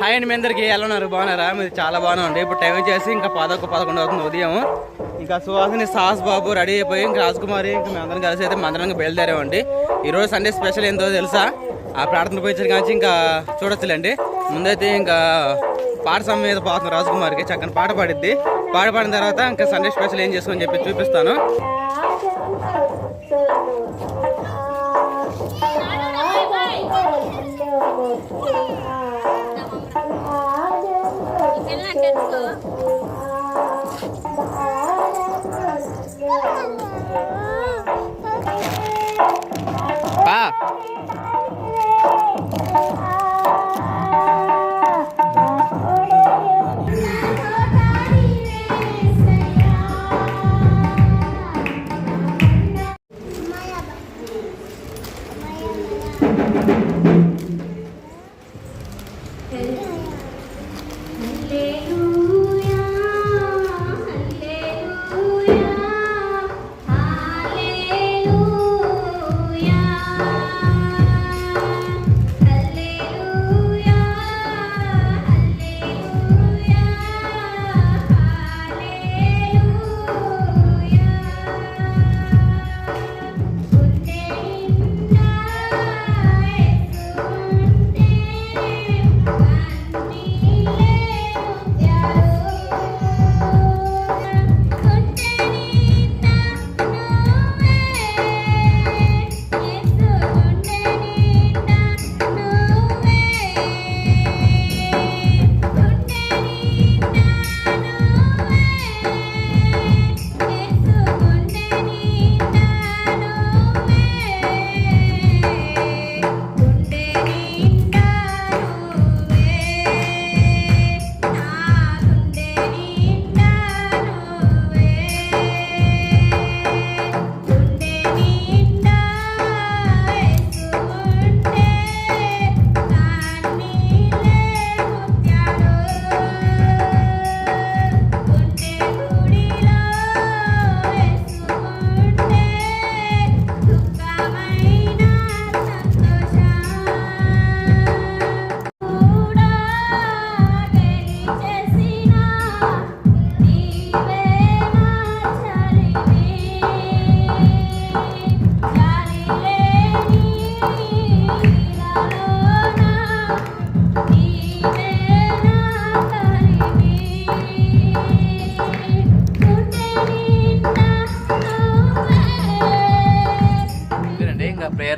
Hi అండి మీ అందరికి. ఎలా ఉన్నారు? బాగున్నారా? మీరు చాలా బాగున్నాండి ఇప్పుడు టైం వచ్చేసి ఇంకా పదొక పదకొండు అవుతుంది ఉదయం. ఇంకా సుహాసిని సాస్ బాబు రెడీ అయిపోయి ఇంకా రాజకుమారి ఇంకా మేము అందరం కలిసి అయితే మందరంగా బయలుదేరామండి. ఈరోజు సండే స్పెషల్ ఏందో తెలుసా? ఆ ప్రార్థన పోయించిన కానీ ఇంకా చూడొచ్చులేండి. ముందైతే ఇంకా పాట సమయం మీద పోతుంది రాజకుమారికి. చక్కని పాట పాడిద్ది. పాట పాడిన తర్వాత ఇంకా సండే స్పెషల్ ఏం చేసుకొని చెప్పి చూపిస్తాను.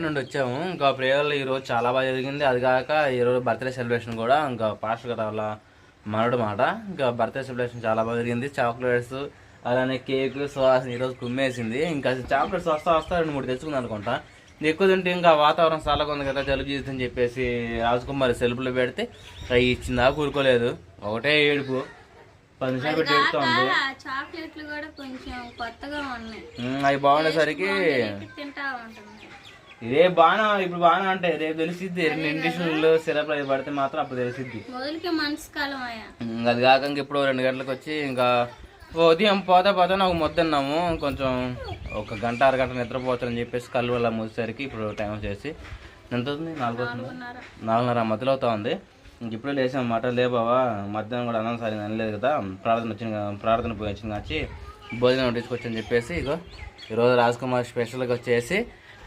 నుండి వచ్చాము. ఇంకా ప్రేయర్లో ఈరోజు చాలా బాగా జరిగింది. అది కాక ఈరోజు బర్త్డే సెలబ్రేషన్ కూడా ఇంకా పాస్టర్ గారు వాళ్ళ మనడు మాట ఇంకా బర్త్డే సెలబ్రేషన్ చాలా బాగా జరిగింది. చాక్లెట్స్ అలానే కేక్ సువాసన ఈరోజు కుమ్మేసింది. ఇంకా చాక్లెట్స్ వస్తా వస్తా రెండు మూడు తెచ్చుకుంది అనుకుంటా. ఎక్కువ తింటే ఇంకా వాతావరణం చల్లగా ఉంది కదా జలుబు చేస్తుందని చెప్పేసి రాజకుమారి సెల్ఫ్లో పెడితే అవి ఇచ్చిందా? కూరుకోలేదు ఒకటే ఏడుపు. పది నిమిషాలు పెట్టి ఏడుస్తూ ఉంది. చాక్లెట్లు కూడా కొంచెం కొత్తగా ఉన్నాయి. ఉమ్, అవి బాగుండేసరికి తింటా ఉంటుంది ఇదే బాగా ఇప్పుడు బాగా అంటే రేపు తెలిసిద్ది రెండు ఇండిషన్లు సిరప్ అవి పడితే మాత్రం అప్పుడు తెలిసిద్ది. ఇంకా అది కాక ఇంక ఇప్పుడు రెండు గంటలకు వచ్చి ఇంకా ఉదయం పోతా పోతా నాకు మొద్దన్నాము కొంచెం ఒక గంట అరగంట నిద్రపోతారని చెప్పేసి కళ్ళు వల్ల మూసేసరికి ఇప్పుడు టైం వచ్చేసి ఎంత అవుతుంది? నాలుగు నాలుగున్నర మధ్యలో అవుతా ఉంది. ఇంక ఇప్పుడే లేసాం మాట లే బావా మధ్యాహ్నం కూడా అన్నం సరిగా అనలేదు కదా ప్రార్థన వచ్చింది కదా, ప్రార్థన పోయి వచ్చింది వచ్చి భోజనం వడ్డించుకొచ్చని చెప్పేసి ఇగో ఈరోజు రాజకుమార్ స్పెషల్గా వచ్చేసి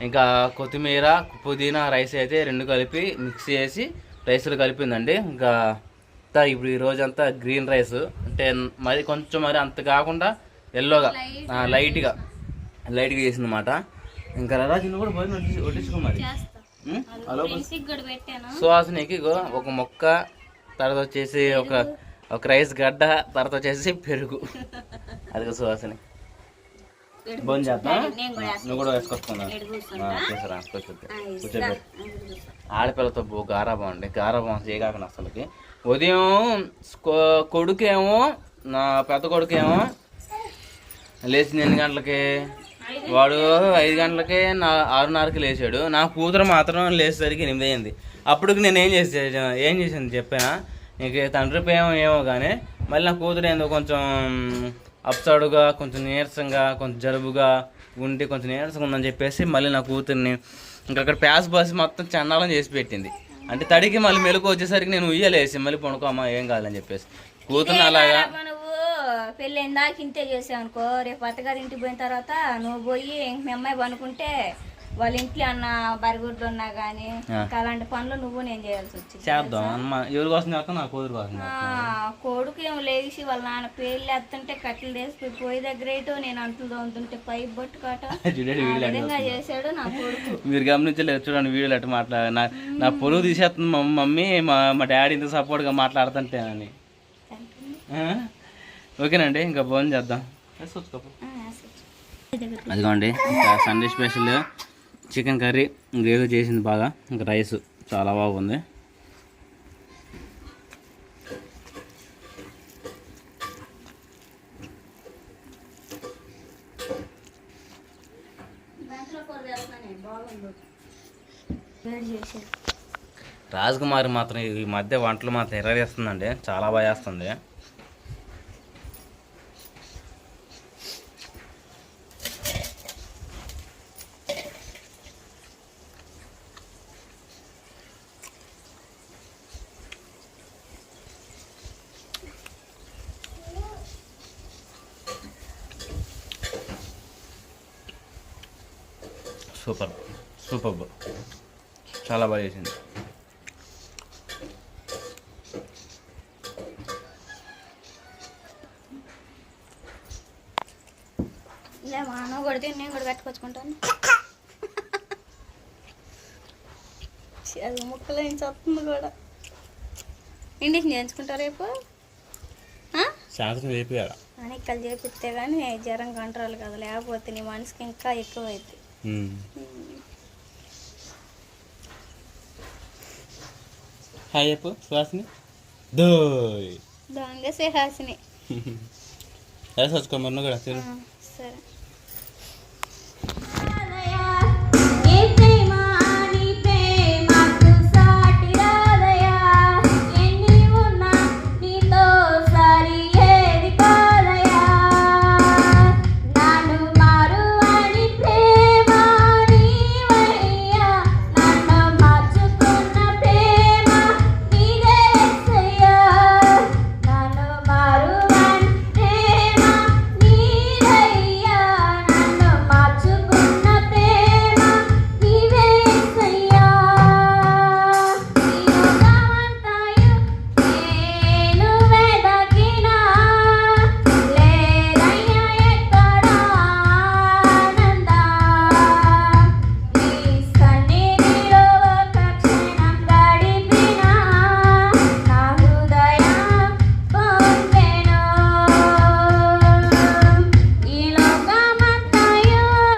ఇంకా కొత్తిమీర పుదీనా రైస్ అయితే రెండు కలిపి మిక్స్ చేసి రైస్లు కలిపిందండి. ఇంకా అంతా ఇప్పుడు ఈ రోజంతా గ్రీన్ రైస్. అంటే మరి కొంచెం మరి అంత కాకుండా ఎల్లోగా లైట్గా లైట్గా చేసింది అనమాట ఇంకా రాజు కూడా వడ్డించు- వడ్డించుకో మరి. సువాసనకి ఒక మొక్క తర్వాత వచ్చేసి ఒక ఒక రైస్ గడ్డ తర్వాత వచ్చేసి పెరుగు. అది సువాసన భోజనం చేద్దాం. నువ్వు కూడా వేసుకొస్తున్నా. తీసుకురా కూర్చోబెట్టు. ఆడపిల్లతో బో గారాబం అండి గారాబం చేయగాక అసలుకి. ఉదయం కొడుకేమో నా పెద్ద కొడుకేమో లేచింది ఎన్ని గంటలకి? వాడు ఐదు గంటలకే నా ఆరున్నరకి లేచాడు. నా కూతురు మాత్రం లేచేసరికి ఎనిమిది అయింది. అప్పుడు నేను ఏం చేసే ఏం చేసింది చెప్పానా? నీకు తండ్రి ప్రేమ ఏమో కానీ మళ్ళీ నా కూతురు ఏందో కొంచెం అప్సడుగా కొంచెం నీరసంగా కొంచెం జలుబుగా ఉండి కొంచెం నీరసంగా ఉందని చెప్పేసి మళ్ళీ నా కూతుర్ని ఇంకా అక్కడ ప్యాస్ బస్ మొత్తం చండాలం చేసి పెట్టింది. అంటే తడికి మళ్ళీ మెలకు వచ్చేసరికి నేను ఉయ్యలేసి మళ్ళీ పడుకోమా ఏం కాదని చెప్పేసి. కూతురు అలాగా పెళ్ళి ఇందాక ఇంతే చేసావు అనుకో రేపు అత్తగారి ఇంటికి పోయిన తర్వాత నువ్వు పోయి ఇంక మీ అమ్మాయి పనుకుంటే వాళ్ళ ఇంట్లో అన్న బరిగుడ్డు ఉన్నా కానీ అలాంటి పనులు నువ్వు నేను చేయాల్సి వచ్చింది చేద్దాం. అమ్మ ఎవరి కోసం చేస్తాం నా కూతురు కోసం. కొడుకు ఏమో లేచి వాళ్ళ నాన్న పేర్లు ఎత్తుంటే కట్టెలు తీసి పోయి దగ్గర ఏటో నేను అంటులు తోముతుంటే పైపు వీడియో విధంగా చేశాడు నా కొడుకు. మీరు గమనించలేదు చూడండి వీడియోలు అట్లా మాట్లాడ నా పొరుగు తీసేస్తుంది మా మమ్మీ మా మా డాడీ ఇంత సపోర్ట్గా మాట్లాడుతుంటేనని? ఓకేనండి ఇంకా ఫోన్ చేద్దాం. అదిగోండి ఇంకా సండే స్పెషల్. చికెన్ కర్రీ ఇంకేదో చేసింది బాగా. ఇంకా రైస్ చాలా బాగుంది రాజ్ కుమార్ రాజకుమారి మాత్రం ఈ మధ్య వంటలు మాత్రం ఎర్రవేస్తుందండి చాలా బాగా చేస్తుంది. సూపర్ సూపర్ చాలా బాగా చేసింది. లే మా అన్న కొడితే నేను కూడా అది ముక్కలు ఏం వస్తుంది కూడా. చేయించుకుంటా రేపు? అనిక్కలు చేపిస్తే కానీ జ్వరం కంట్రోల్ కదా. లేకపోతే నీ మనసుకి ఇంకా ఎక్కువ అవుతుంది హాయ్ చెప్పు సుహాసిని? దోయ్. దొంగ సేహాసిని. ఎలా చచ్చుకో మరి నువ్వు కూడా సరే.